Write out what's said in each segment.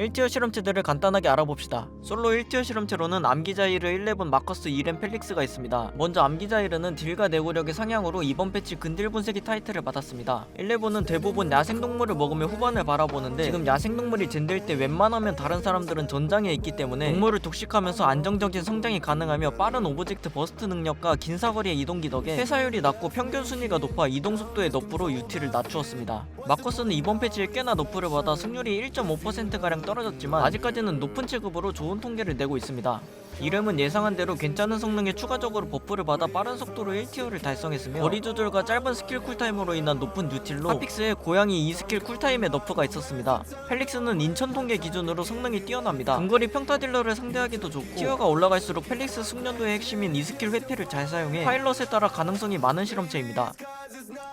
1티어 실험체들을 간단하게 알아봅시다. 솔로 1티어 실험체로는 암기자이르 11 마커스 2렘 펠릭스가 있습니다. 먼저 암기자이르는 딜과 내구력의 상향으로 이번 패치 근딜 분쇄기 타이틀을 받았습니다. 11은 대부분 야생동물을 먹으며 후반을 바라보는데 지금 야생동물이 젠될 때 웬만하면 다른 사람들은 전장에 있기 때문에 동물을 독식하면서 안정적인 성장이 가능하며 빠른 오브젝트 버스트 능력과 긴 사거리의 이동기 덕에 회사율이 낮고 평균 순위가 높아 이동 속도의 너프로 UT를 낮추었습니다. 마커스는 이번 패치에 꽤나 너프를 받아 승률이 1.5%가량 떨어졌지만 아직까지는 높은 체급으로 좋은 통계를 내고 있습니다. 이름은 예상한 대로 괜찮은 성능에 추가적으로 버프를 받아 빠른 속도로 1티어를 달성했으며 거리 조절과 짧은 스킬 쿨타임으로 인한 높은 유틸로 하픽스에 고양이 2스킬 쿨타임의 너프가 있었습니다. 펠릭스는 인천 통계 기준으로 성능이 뛰어납니다. 근거리 평타 딜러를 상대하기도 좋고 티어가 올라갈수록 펠릭스 숙련도의 핵심인 2스킬 회피를 잘 사용해 파일럿에 따라 가능성이 많은 실험체입니다.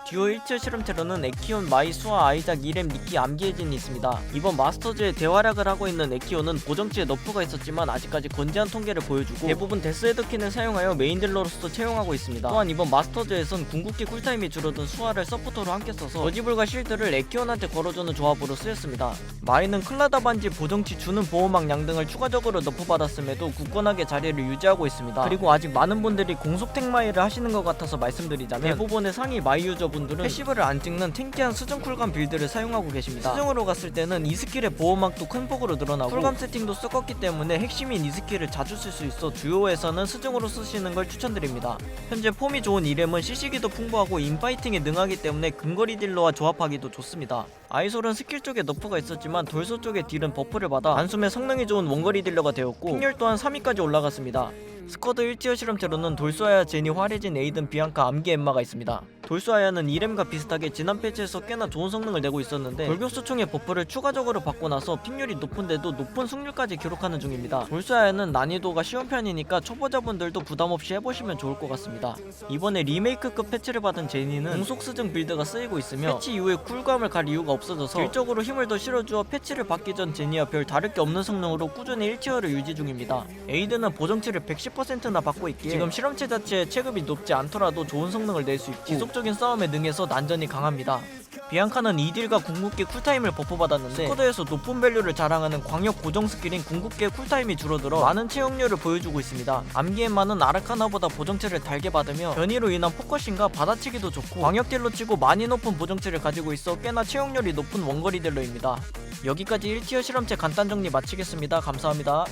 듀오 1티어 실험체로는 에키온, 마이수와 아이작, 이렘, 니키, 암기해진이 있습니다. 이번 마스터즈에 대활약을 하고 있는 에키온은 보정치에 너프가 있었지만 아직까지 건재한 통계를 보여주고 대부분 데스헤드킨을 사용하여 메인 딜러로서 채용하고 있습니다. 또한 이번 마스터즈에선 궁극기 쿨타임이 줄어든 수화를 서포터로 함께 써서 저지불과 실드를 에키온한테 걸어주는 조합으로 쓰였습니다. 마이는 클라다 반지, 보정치, 주는 보호막 양 등을 추가적으로 너프받았음에도 굳건하게 자리를 유지하고 있습니다. 그리고 아직 많은 분들이 공속택 마이를 하시는 것 같아서 말씀드리자면 대부분의 상위 마이 유저분들은 패시브를 안 찍는 탱키한 수중 쿨감 빌드를 사용하고 계십니다. 수중으로 갔을 때는 이 스킬의 보호막도 큰 폭으로 늘어나고 쿨감 세팅도 썩었기 때문에 핵심인 이 스킬을 자주 쓸수 있어 듀오에서는 수중으로 쓰시는 걸 추천드립니다. 현재 폼이 좋은 이렘은 CC기도 풍부하고 인파이팅에 능하기 때문에 근거리 딜러와 조합하기도 좋습니다. 아이솔은 스킬 쪽에 너프가 있었지만 돌소 쪽의 딜은 버프를 받아 단숨에 성능이 좋은 원거리 딜러가 되었고 픽률 또한 3위까지 올라갔습니다. 스쿼드 1티어 실험체로는 돌소아야, 제니, 화레진, 에이든, 비앙카, 암기 엠마가 있습니다. 돌소아야는 이렘과 비슷하게 지난 패치에서 꽤나 좋은 성능을 내고 있었는데 돌격수총의 버프를 추가적으로 받고 나서 픽률이 높은데도 높은 승률까지 기록하는 중입니다. 돌소아야는 난이도가 쉬운 편이니까 초보자분들도 부담없이 해보시면 좋을 것 같습니다. 이번에 리메이크급 패치를 받은 제니는 공속 스증 빌드가 쓰이고 있으며 패치 이후에 쿨감을 갈 이유가 없어져서 딜적으로 힘을 더 실어주어 패치를 받기 전 제니와 별 다를 게 없는 성능으로 꾸준히 1티어를 유지 중입니다. 에이드는 보정치를 110%나 받고 있기에 지금 실험체 자체의 체급이 높지 않더라도 좋은 성능을 낼 수 있고 지속적인 싸움에 능해서 난전이 강합니다. 비앙카는 이딜과 궁극기 쿨타임을 버프받았는데 스쿼드에서 높은 밸류를 자랑하는 광역 고정 스킬인 궁극기의 쿨타임이 줄어들어 많은 채용률을 보여주고 있습니다. 암기엠마는 아르카나보다 보정체를 달게 받으며 변이로 인한 포커싱과 받아치기도 좋고 광역딜로 치고 많이 높은 보정체를 가지고 있어 꽤나 채용률이 높은 원거리 딜러입니다. 여기까지 1티어 실험체 간단 정리 마치겠습니다. 감사합니다.